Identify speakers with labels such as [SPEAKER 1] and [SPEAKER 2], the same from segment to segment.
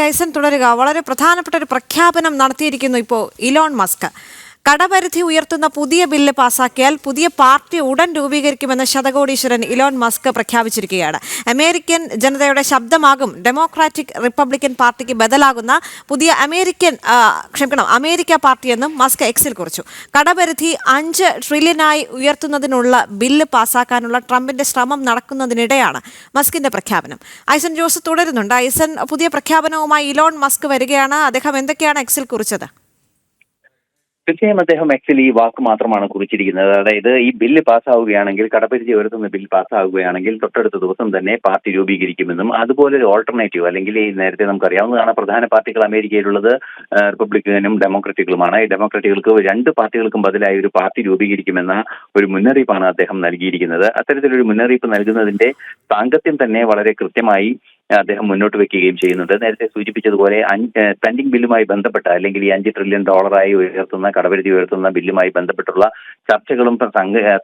[SPEAKER 1] ഐസൻ തുടരുക. വളരെ പ്രധാനപ്പെട്ട ഒരു പ്രഖ്യാപനം നടത്തിയിരിക്കുന്നു ഇപ്പോൾ ഇലോൺ മസ്ക്. കടപരിധി ഉയർത്തുന്ന പുതിയ ബില്ല് പാസാക്കിയാൽ പുതിയ പാർട്ടി ഉടൻ രൂപീകരിക്കുമെന്ന് ശതകോടീശ്വരൻ ഇലോൺ മസ്ക് പ്രഖ്യാപിച്ചിരിക്കുകയാണ്. അമേരിക്കൻ ജനതയുടെ ശബ്ദമാകും. ഡെമോക്രാറ്റിക് റിപ്പബ്ലിക്കൻ പാർട്ടിക്ക് ബദലാകുന്ന പുതിയ അമേരിക്കൻ ക്ഷമിക്കണം അമേരിക്ക പാർട്ടിയെന്നും മസ്ക് എക്സിൽ കുറിച്ചു. കടപരിധി അഞ്ച് ട്രില്യനായി ഉയർത്തുന്നതിനുള്ള ബില്ല് പാസാക്കാനുള്ള ട്രംപിന്റെ ശ്രമം നടക്കുന്നതിനിടെയാണ് മസ്കിന്റെ പ്രഖ്യാപനം. ഐസൻ ജോസ് തുടരുന്നുണ്ട്. ഐസൻ പുതിയ പ്രഖ്യാപനവുമായി ഇലോൺ മസ്ക് വരികയാണ്. അദ്ദേഹം എന്തൊക്കെയാണ് എക്സിൽ കുറിച്ചത്?
[SPEAKER 2] തീർച്ചയായും അദ്ദേഹം ആക്ച്വലി ഈ വാക്ക് മാത്രമാണ് കുറിച്ചിരിക്കുന്നത്. അതായത് ഈ ബില്ല് പാസ്സാവുകയാണെങ്കിൽ കടപരിധി ഉയർത്തുന്ന ബിൽ പാസ്സാവുകയാണെങ്കിൽ തൊട്ടടുത്ത ദിവസം തന്നെ പാർട്ടി രൂപീകരിക്കുമെന്നും അതുപോലെ ഒരു ഓൾട്ടർനേറ്റീവ് അല്ലെങ്കിൽ ഈ നേരത്തെ നമുക്കറിയാവുന്നതാണ് പ്രധാന പാർട്ടികൾ അമേരിക്കയിലുള്ളത് റിപ്പബ്ലിക്കനും ഡെമോക്രറ്റുകളുമാണ്. ഈ ഡെമോക്രറ്റുകൾക്ക് രണ്ട് പാർട്ടികൾക്കും ബദലായി ഒരു പാർട്ടി രൂപീകരിക്കുമെന്ന ഒരു മുന്നറിയിപ്പാണ് അദ്ദേഹം നൽകിയിരിക്കുന്നത്. അത്തരത്തിലൊരു മുന്നറിയിപ്പ് നൽകുന്നതിന്റെ സാങ്കത്യം തന്നെ വളരെ കൃത്യമായി അദ്ദേഹം മുന്നോട്ട് വെക്കുകയും ചെയ്യുന്നുണ്ട്. നേരത്തെ സൂചിപ്പിച്ചതുപോലെ സ്പെൻഡിംഗ് ബില്ലുമായി ബന്ധപ്പെട്ട അല്ലെങ്കിൽ ഈ അഞ്ച് ട്രില്യൺ ഡോളറായി ഉയർത്തുന്ന കടപരിധി ഉയർത്തുന്ന ബില്ലുമായി ബന്ധപ്പെട്ടുള്ള ചർച്ചകളും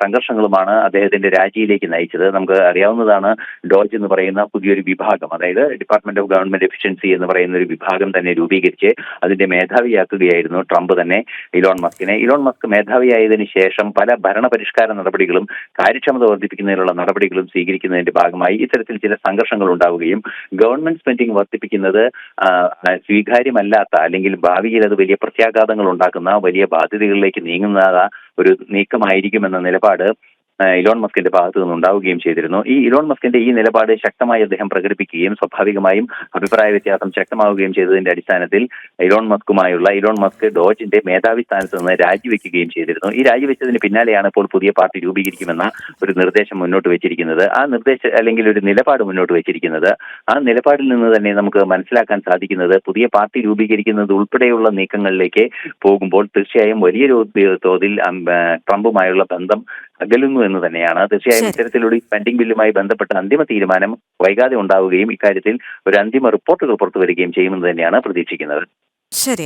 [SPEAKER 2] സംഘർഷങ്ങളുമാണ് അദ്ദേഹത്തിന്റെ രാജിയിലേക്ക് നയിച്ചത്. നമുക്ക് അറിയാവുന്നതാണ് ഡോജ് എന്ന് പറയുന്ന പുതിയൊരു വിഭാഗം. അതായത് ഡിപ്പാർട്ട്മെന്റ് ഓഫ് ഗവൺമെന്റ് എഫിഷ്യൻസി എന്ന് പറയുന്ന ഒരു വിഭാഗം തന്നെ രൂപീകരിച്ച് അതിന്റെ മേധാവിയാക്കുകയായിരുന്നു ട്രംപ് തന്നെ ഇലോൺ മസ്കിനെ. ഇലോൺ മസ്ക് മേധാവിയായതിനു ശേഷം പല ഭരണപരിഷ്കാര നടപടികളും കാര്യക്ഷമത വർദ്ധിപ്പിക്കുന്നതിനുള്ള നടപടികളും സ്വീകരിക്കുന്നതിന്റെ ഭാഗമായി ഇത്തരത്തിൽ ചില സംഘർഷങ്ങൾ ഉണ്ടാവുകയും ഗവൺമെന്റ് സ്പെൻഡിംഗ് വർദ്ധിപ്പിക്കുന്നത് സ്വീകാര്യമല്ലാത്ത അല്ലെങ്കിൽ ഭാവിയിൽ അത് വലിയ പ്രത്യാഘാതങ്ങൾ ഉണ്ടാക്കുന്ന വലിയ ബാധ്യതകളിലേക്ക് നീങ്ങുന്ന ഒരു നീക്കമായിരിക്കുമെന്ന നിലപാട് ഇലോൺ മസ്കിന്റെ ഭാഗത്തു നിന്നുണ്ടാവുകയും ചെയ്തിരുന്നു. ഈ ഇലോൺ മസ്കിന്റെ ഈ നിലപാട് ശക്തമായി അദ്ദേഹം പ്രകടിപ്പിക്കുകയും സ്വാഭാവികമായും അഭിപ്രായ വ്യത്യാസം ശക്തമാവുകയും ചെയ്തതിന്റെ അടിസ്ഥാനത്തിൽ ഇലോൺ മസ്കുമായുള്ള ഇലോൺ മസ്ക് ഡോജിന്റെ മേധാവി സ്ഥാനത്ത് നിന്ന് രാജിവെക്കുകയും ചെയ്തിരുന്നു. ഈ രാജിവെച്ചതിന് പിന്നാലെയാണ് ഇപ്പോൾ പുതിയ പാർട്ടി രൂപീകരിക്കുമെന്ന ഒരു നിർദ്ദേശം മുന്നോട്ട് വെച്ചിരിക്കുന്നത്. ആ നിർദ്ദേശ അല്ലെങ്കിൽ ഒരു നിലപാട് മുന്നോട്ട് വെച്ചിരിക്കുന്നത്. ആ നിലപാടിൽ നിന്ന് തന്നെ നമുക്ക് മനസ്സിലാക്കാൻ സാധിക്കുന്നത് പുതിയ പാർട്ടി രൂപീകരിക്കുന്നത് ഉൾപ്പെടെയുള്ള നീക്കങ്ങളിലേക്ക് പോകുമ്പോൾ തീർച്ചയായും വലിയൊരു തോതിൽ ട്രംപുമായുള്ള ബന്ധം അകലുന്നു എന്ന് തന്നെയാണ്. തീർച്ചയായും. ഇത്തരത്തിലൂടെ പെൻഡിംഗ് ബില്ലുമായി ബന്ധപ്പെട്ട അന്തിമ തീരുമാനം വൈകാതെ ഉണ്ടാവുകയും ഇക്കാര്യത്തിൽ ഒരു അന്തിമ റിപ്പോർട്ടുകൾ പുറത്തു വരികയും ചെയ്യുമെന്ന് തന്നെയാണ് പ്രതീക്ഷിക്കുന്നത്.
[SPEAKER 1] ശരി